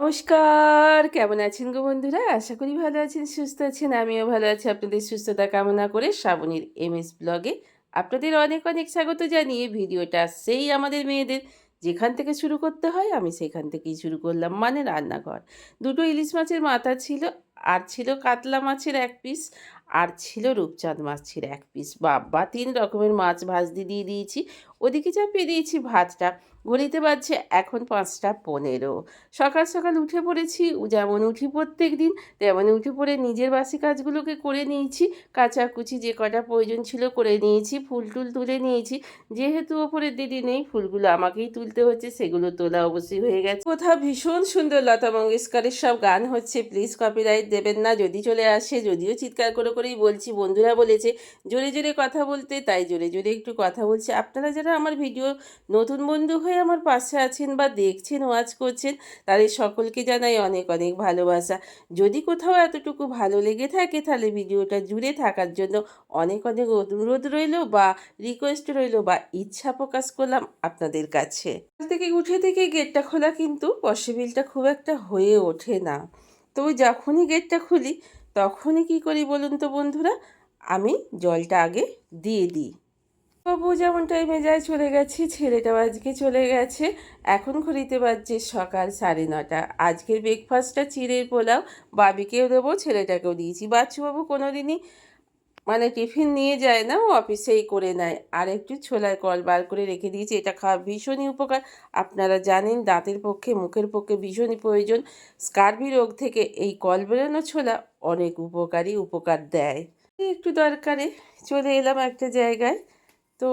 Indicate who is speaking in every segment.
Speaker 1: নমস্কার, কেমন আছেন গো বন্ধুরা? আশা করি ভালো আছেন, সুস্থ আছেন, আমিও ভালো আছি। আপনাদের সুস্থতা কামনা করে শ্রাবণীর এম এস ব্লগে আপনাদের অনেক অনেক স্বাগত জানিয়ে ভিডিওটা সেই আমাদের মেয়েদের যেখান থেকে শুরু করতে হয়, আমি সেখান থেকেই শুরু করলাম মানে রান্নাঘর। দুটো ইলিশ মাছের মাথা ছিল, আর ছিল কাতলা মাছের এক পিস, আর ছিল রূপচাঁদ মাছের এক পিস। বাবা, তিন রকমের মাছ ভাজতে দিয়ে দিয়েছি। ওদিকে চাপিয়ে দিয়েছি ভাতটা। ঘড়িতে বাজছে এখন পাঁচটা পনেরো। সকাল সকাল উঠে পড়েছি, যেমন উঠি প্রত্যেক দিন, তেমন উঠে পড়ে নিজের বাসি কাজগুলোকে করে নিয়েছি। কাচাকুচি যে কটা প্রয়োজন ছিল করে নিয়েছি, ফুল টুল তুলে নিয়েছি। যেহেতু ওপরের দিদি নেই, ফুলগুলো আমাকেই তুলতে হচ্ছে, সেগুলো তোলা অবশ্যই হয়ে গেছে। কোথাও ভীষণ সুন্দর লতা মঙ্গেশকরের সব গান হচ্ছে প্লিজ কপিরাইট দেবেন না, যদি চলে আসে, যদিও চিৎকার করে করেই বলছি, বন্ধুরা বলেছে, জোরে জোরে কথা বলতে, তাই জোরে জোরে একটু কথা বলছি। আপনারা যারা আমার ভিডিও নতুন বন্ধু হয়ে আমার পাশে আছেন বা দেখছেন ওয়াচ করছেন, তাদের সকলকে জানাই অনেক অনেক ভালোবাসা। যদি কোথাও এতটুকু ভালো লেগে থাকে, তাহলে ভিডিওটা জুড়ে থাকার জন্য অনেক অনেক অনুরোধ রইল বা রিকোয়েস্ট রইল বা ইচ্ছা প্রকাশ করলাম আপনাদের কাছে। থেকে উঠে থেকে গেটটা খোলা কিন্তু পসিবিলটা খুব একটা হয়ে ওঠে না। তো যখনই গেটটা খুলি, তখনই কি করি বলুন তো বন্ধুরা? আমি জলটা আগে দিয়ে দিই। বাবু যেমন টাইমে যায় চলে গেছে, ছেলেটাও আজকে চলে গেছে। এখন ঘড়িতে বাজছে সকাল সাড়ে নটা। আজকের ব্রেকফাস্টটা চিড়ের পোলাও, বাবিকেও দেবো, ছেলেটাকেও দিয়েছি। বাচ্চুবাবু কোনো দিনই মানে টিফিন নিয়ে যায় না, ও অফিসেই করে নেয়। আর একটু ছোলার কল বার করে রেখে দিয়েছি, এটা খাওয়া ভীষণই উপকার। আপনারা জানেন, দাঁতের পক্ষে, মুখের পক্ষে ভীষণই প্রয়োজন। স্কার্বি রোগ থেকে এই কল বেরোনো ছোলা অনেক উপকারী, উপকার দেয়। একটু দরকারে চলে এলাম একটা জায়গায়। তো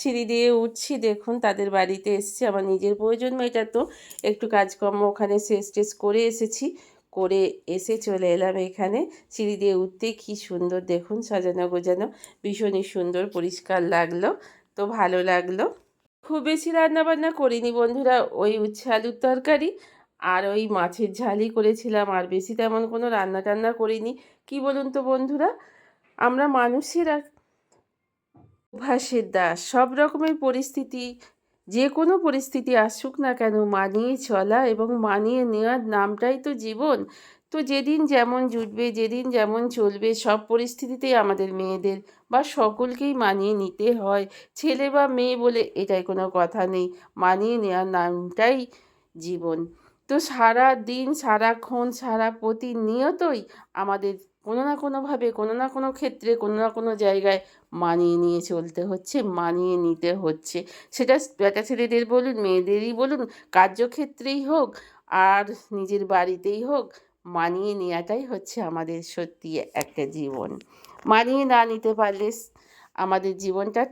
Speaker 1: সিঁড়ি দিয়ে উঠছি, দেখুন তাদের বাড়িতে এসেছি, আমার নিজের প্রয়োজন মেয়েটা তো একটু কাজকর্ম ওখানে শেষ টেস করে এসেছি, করে এসে চলে এলাম এখানে, সিঁড়ি দিয়ে উঠতে কি সুন্দর, দেখুন সাজানো গোজানো, ভীষণই সুন্দর, পরিষ্কার লাগল, তো ভালো লাগল। খুব বেশি রান্না বান্না করিনি বন্ধুরা, ওই উচ্ছে আলুর তরকারি আর ওই মাছের ঝালই করেছিলাম, আর বেশি তেমন কোনো রান্না টান্না করিনি, কি বলুন তো বন্ধুরা, আমরা মানুষেরা অভ্যাসের দাস। সব রকমের পরিস্থিতি, যে কোনো পরিস্থিতি আসুক না কেন, মানিয়ে চলা এবং মানিয়ে নেওয়ার নামটাই তো জীবন। তো যেদিন যেমন জুটবে, যেদিন যেমন চলবে, সব পরিস্থিতিতেই আমাদের মেয়েদের বা সকলকেই মানিয়ে নিতে হয়। ছেলে বা মেয়ে বলে এটাই কোনো কথা নেই। মানিয়ে নেওয়ার নামটাই জীবন। তো সারা দিন সারাক্ষণ সারা প্রতিনিয়তই আমাদের কোনো না কোনোভাবে, কোনো না কোনো ক্ষেত্রে, কোনো না কোনো জায়গায় মানিয়ে নিয়ে চলতে হচ্ছে, মানিয়ে নিতে হচ্ছে। সেটা বেটা ছেলেদের বলুন, মেয়েদেরই বলুন, কার্যক্ষেত্রেই হোক আর নিজের বাড়িতেই হোক, মানিয়ে নেওয়াটাই হচ্ছে আমাদের সত্যি একটা জীবন। মানিয়ে না নিতে পারলে আমাদের জীবনটা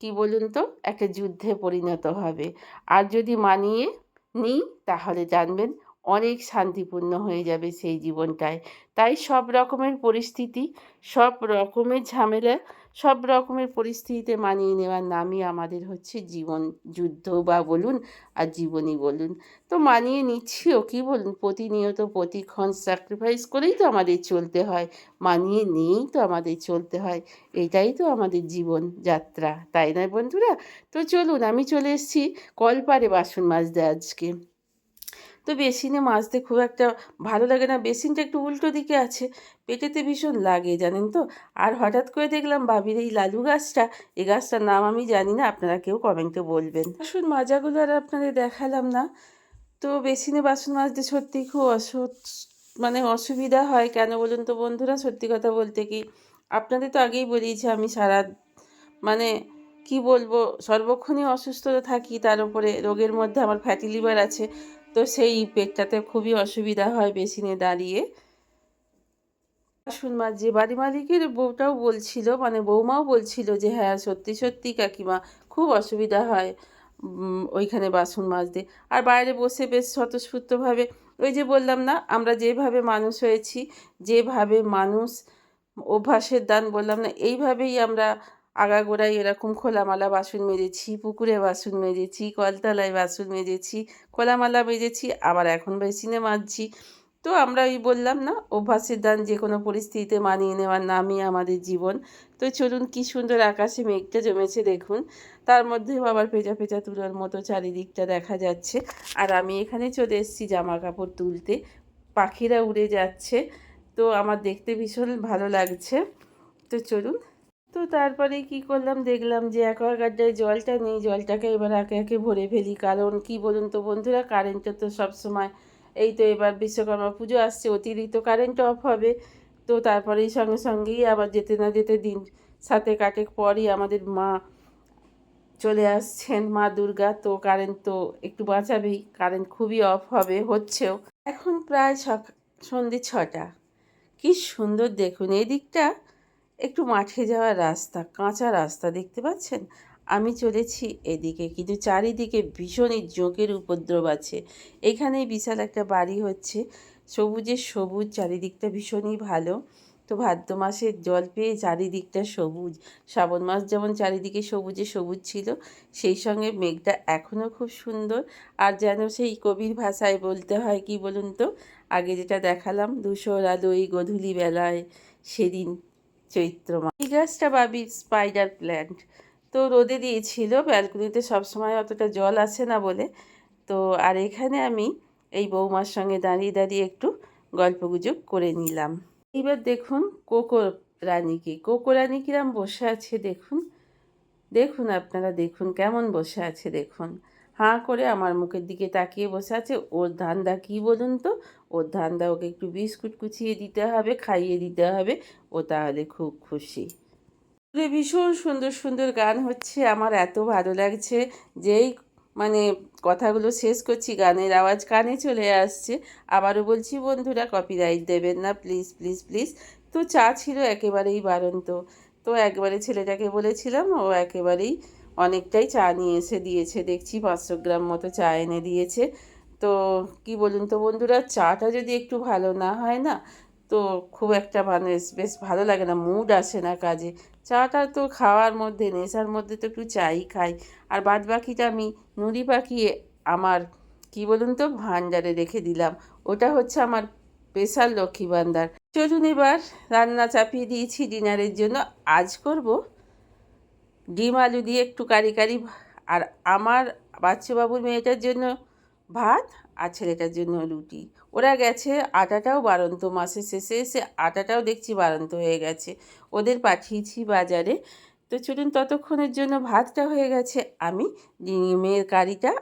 Speaker 1: কি বলুন তো, একটা যুদ্ধে পরিণত হবে। আর যদি মানিয়ে নিই, তাহলে জানবেন অনেক শান্তিপূর্ণ হয়ে যাবে সেই জীবনটায়। তাই সব রকমের পরিস্থিতি, সব রকমের ঝামেলা, সব রকমের পরিস্থিতিতে মানিয়ে নেওয়ার নামই আমাদের হচ্ছে জীবন যুদ্ধ বা বলুন আর জীবনই বলুন। তো মানিয়ে নিচ্ছিও কি বলুন? প্রতিনিয়ত প্রতিক্ষণ স্যাক্রিফাইস করেই তো আমাদের চলতে হয়, মানিয়ে নিয়েই তো আমাদের চলতে হয়। এটাই তো আমাদের জীবন যাত্রা, তাই নয় বন্ধুরা? তো চলুন আমি চলে এসেছি কলপারে বাসন মাজতে আজকে। তো বেসিনে মাজতে খুব একটা ভালো লাগে না। বেসিনটা একটু উল্টো দিকে আছে, পেটেতে ভীষণ লাগে, জানেন তো? আর হঠাৎ করে দেখলাম বাবির এই লালু গাছটা এই গাছটার নাম আমি জানি না, আপনারা কেউ কমেন্টে বলবেন। আসুন মাজাগুলো আর আপনাদের দেখালাম না। তো বেসিনে বাসন মাজতে সত্যি খুব অস মানে অসুবিধা হয় কেন বলুন তো বন্ধুরা? সত্যি কথা বলতে কি, আপনাদের তো আগেই বলিয়েছি আমি সারা মানে কি বলব, সর্বক্ষণই অসুস্থ থাকি, তার উপরে রোগের মধ্যে আমার ফ্যাটি লিভার আছে। তো সেই পেটটাতে খুবই অসুবিধা হয় বেসিনে দাঁড়িয়ে। বাসন যে বাড়ি মালিকের বউটাও বলছিল মানে বৌমাও বলছিল যে হ্যাঁ সত্যি সত্যি কাকিমা, খুব অসুবিধা হয় ওইখানে বাসন মাজতে। আর বাইরে বসে বেশ স্বতঃস্ফূর্তভাবে, ওই যে বললাম না, আমরা যেভাবে মানুষ হয়েছি, যেভাবে মানুষ অভ্যাসের দান বললাম না, এইভাবেই আমরা আগাগোড়ায় এরকম খোলামালা বাসন মেজেছি, পুকুরে বাসন মেজেছি, কলতলায় বাসন মেজেছি, খোলামালা মেজেছি আবার এখন বেসিনে মাজছি তো আমরা ওই বললাম না, অভ্যাসের দান যে কোনো পরিস্থিতিতে মানিয়ে নেওয়ার নামই আমাদের জীবন। তো চলুন কি সুন্দর আকাশে মেঘটা জমেছে দেখুন। তার মধ্যেও আবার পেঁচা পেঁচা তুলোর মতো চারিদিকটা দেখা যাচ্ছে। আর আমি এখানে চলে এসেছি জামা কাপড় তুলতে। পাখিরা উড়ে যাচ্ছে। তো আমার দেখতে ভীষণ ভালো লাগছে। তো চলুন তো তারপরে কি করলাম? দেখলাম যে অ্যাকোয়াগার্ডের জলটা নেই। জলটাকে এবার একে একে ভরে ফেলি। কারণ কি বলুন তো বন্ধুরা, কারেন্টটা তো সবসময় এই তো এবার বিশ্বকর্মা পুজো আসছে, অতিরিক্ত কারেন্ট অফ হবে। তো তারপরেই সঙ্গে সঙ্গেই আবার যেতে না যেতে দিন সাথে কাটেক পরই আমাদের মা চলে আসছেন, মা দুর্গা। তো কারেন্ট তো একটু বাঁচাবেই। কারেন্ট খুবই অফ হবে, হচ্ছেও। এখন প্রায় সন্ধে ছটা। কি সুন্দর দেখুন, এই দিকটা একটু মাঠে যাওয়ার রাস্তা, কাঁচা রাস্তা দেখতে পাচ্ছেন? আমি চলেছি এদিকে, কিন্তু চারিদিকে ভীষণই জোঁকের উপদ্রব আছে। এখানেই বিশাল একটা বাড়ি হচ্ছে। সবুজে সবুজ, চারিদিকটা ভীষণই ভালো। তো ভাদ্র মাসের জল পেয়ে চারিদিকটা সবুজ। শ্রাবণ মাস যেমন চারিদিকে সবুজে সবুজ ছিল, সেই সঙ্গে মেঘটা এখনও খুব সুন্দর। আর যেন সেই কবির ভাষায় বলতে হয়, কি বলুন তো? আগে যেটা দেখালাম, ধূসর আলো এই গধূলি বেলায়, সেদিন চৈত্র মাস। এই গাছটা ভাবি স্পাইডার প্ল্যান্ট তো রোদে দিয়েছিল ব্যালকনিতে সবসময় অতটা জল আসে না বলে। তো আর এখানে আমি এই বৌমার সঙ্গে দাঁড়িয়ে দাঁড়িয়ে একটু গল্পগুজব করে নিলাম। এইবার দেখুন কোকো রানীকে কোকো রানী কিরাম বসে আছে দেখুন। দেখুন আপনারা দেখুন, কেমন বসে আছে দেখুন। হাঁ করে আমার মুখের দিকে তাকিয়ে বসে আছে। ওর ধান্দা কী বলুন তো? ওর ধান্দা ওকে একটু বিস্কুট কুচিয়ে দিতে হবে, খাইয়ে দিতে হবে। ও তাহলে খুব খুশি। ভীষণ সুন্দর সুন্দর গান হচ্ছে। আমার এত ভালো লাগছে যেই মানে কথাগুলো শেষ করছি। গানের আওয়াজ কানে চলে আসছে। আবারও বলছি, বন্ধুরা কপিরাইট দেবেন না। প্লিজ প্লিজ প্লিজ তো চা ছিল একেবারেই বারন্ত তো একবারে ছেলেটাকে বলেছিলাম, ও একেবারেই অনেকটাই চা নিয়ে এসে দিয়েছে। দেখছি পাঁচশো গ্রাম মতো চা এনে দিয়েছে। তো কি বলুন তো বন্ধুরা, চাটা যদি একটু ভালো না হয় না, তো খুব একটা মানে বেশ ভালো লাগে না মুড আসে না কাজে। চাটা তো খাওয়ার মধ্যে, নেশার মধ্যে তো একটু চাই খাই। আর বাদ বাকিটা আমি নুড়ি পাকিয়ে আমার কি বলুন তো ভান্ডারে রেখে দিলাম। ওটা হচ্ছে আমার স্পেশাল লক্ষ্মী ভান্ডার চলুন এবার রান্না চাপিয়ে দিয়েছি ডিনারের জন্য। আজ করব ডিম আলু দিয়ে একটু কারি কারি আর আমার বাচ্চাবাবুর মেয়েটার জন্য ভাত আর ছেলেটার জন্য রুটি। ওরা গেছে আটাটাও বারন্ত, মাসের শেষে এসে আটাটাও দেখছি বারন্ত হয়ে গেছে। ওদের পাঠিয়েছি বাজারে। তো চলুন ততক্ষণের জন্য ভাতটা হয়ে গেছে। আমি ডিমের কারিটা,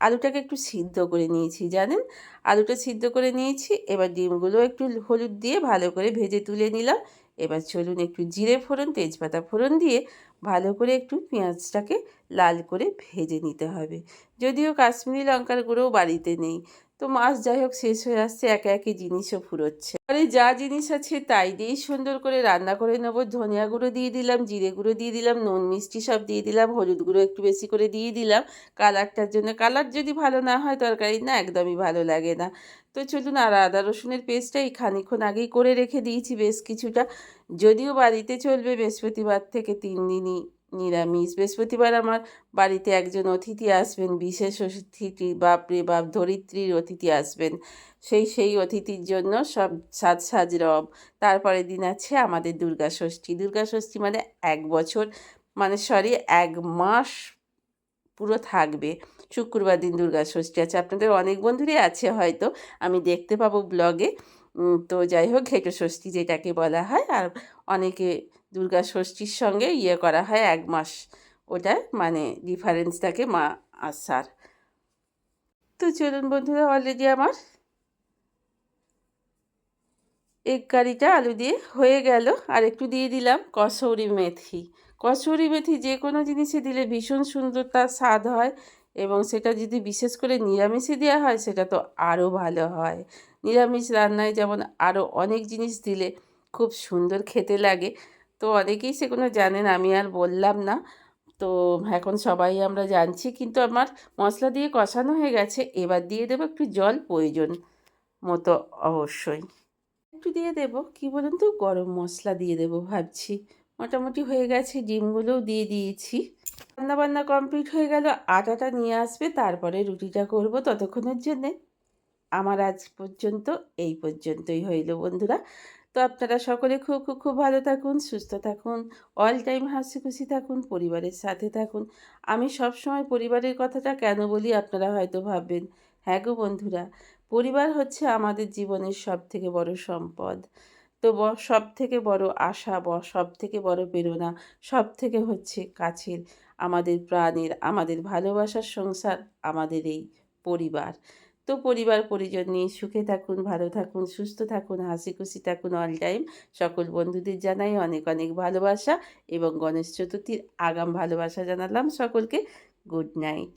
Speaker 1: আলুটাকে একটু সিদ্ধ করে নিয়েছি, জানেন? আলুটা সিদ্ধ করে নিয়েছি, এবার ডিমগুলো একটু হলুদ দিয়ে ভালো করে ভেজে তুলে নিলাম। এবার চলুন একটু জিরে ফোড়ন, তেজপাতা ফোড়ন দিয়ে ভালো করে একটু পেঁয়াজটাকে লাল করে ভেজে নিতে হবে। যদিও কাশ্মীরি লঙ্কার গুঁড়োও বাড়িতে নেই। তো মাছ যাই হোক শেষ হয়ে আসছে, একে একে জিনিসও ফুরোচ্ছে। আরে যা জিনিস আছে তাই দিয়েই সুন্দর করে রান্না করে নেব। ধনিয়া গুঁড়ো দিয়ে দিলাম, জিরে গুঁড়ো দিয়ে দিলাম, নুন, মিষ্টি সব দিয়ে দিলাম, হলুদ গুঁড়ো একটু বেশি করে দিয়ে দিলাম। কালারটার জন্য, কালার যদি ভালো না হয় তরকারি না একদমই ভালো লাগে না। তো চলুন আর আদা রসুনের পেস্টটা এই খানিক্ষণ আগেই করে রেখে দিয়েছি বেশ কিছুটা। যদিও বাড়িতে চলবে বৃহস্পতিবার থেকে তিন দিনই নিরামিষ। বৃহস্পতিবার আমার বাড়িতে একজন অতিথি আসবেন, বিশেষ অতিথি বাপরে বাপ ধরিত্রীর অতিথি আসবেন। সেই সেই অতিথির জন্য সব সাজ সাজ রব তারপরে দিন আছে আমাদের দুর্গা ষষ্ঠী। দুর্গা ষষ্ঠী মানে এক বছর মানে সরি, এক মাস পুরো থাকবে। শুক্রবার দিন দুর্গা ষষ্ঠী আছে। আপনাদের অনেক বন্ধুরই আছে হয়তো, আমি দেখতে পাবো ব্লগে। তো যাই হোক, ঘেটো ষষ্ঠী যেটাকে বলা হয়, আর অনেকে দুর্গা ষষ্ঠীর সঙ্গে ইয়ে করা হয় এক মাস। ওটা মানে ডিফারেন্স থাকে মা আসার তো চলুন বন্ধুরা অলরেডি আমার এগ কারিটা আলু দিয়ে হয়ে গেল। আর একটু দিয়ে দিলাম কসৌরি মেথি। কসৌরি মেথি যে কোনো জিনিসে দিলে ভীষণ সুন্দর তার স্বাদ হয়। এবং সেটা যদি বিশেষ করে নিরামিষে দেওয়া হয়, সেটা তো আরও ভালো হয়। নিরামিষ রান্নায় যেমন আরও অনেক জিনিস দিলে খুব সুন্দর খেতে লাগে। তো অনেকেই সেগুলো জানেন, আমি আর বললাম না। তো এখন সবাই আমরা জানছি, কিন্তু আমার মশলা দিয়ে কষানো হয়ে গেছে, এবার দিয়ে দেবো একটু জল, প্রয়োজন মতো অবশ্যই। একটু দিয়ে দেব, কি বলুন তো? গরম মশলা দিয়ে দেব ভাবছি। মোটামুটি হয়ে গেছে, ডিমগুলোও দিয়ে দিয়েছি। রান্না বান্না কমপ্লিট হয়ে গেল, আটাটা নিয়ে আসবে, তারপরে রুটিটা করব ততক্ষণের জন্যে। আমার আজ পর্যন্ত এই পর্যন্তই হইল বন্ধুরা। তো আপনারা সকলে খুব খুব খুব ভালো থাকুন, সুস্থ থাকুন অল টাইম হাসি খুশি থাকুন, পরিবারের সাথে থাকুন। আমি সবসময় পরিবারের কথাটা কেন বলি আপনারা হয়তো ভাববেন হ্যাঁ গো বন্ধুরা, পরিবার হচ্ছে আমাদের জীবনের সব থেকে বড় সম্পদ। তো সব থেকে বড় আশা ব সব থেকে বড় প্রেরণা সব থেকে হচ্ছে কাছের, আমাদের প্রাণের, আমাদের ভালোবাসার সংসার, আমাদের এই পরিবার। তো পরিবার, পরিজন নিয়ে সুখে থাকুন, ভালো থাকুন, সুস্থ থাকুন, হাসি খুশি থাকুন অল টাইম সকল বন্ধুদের জানাই অনেক অনেক ভালোবাসা এবং গণেশ চতুর্থীর আগাম ভালোবাসা জানালাম সকলকে। Good night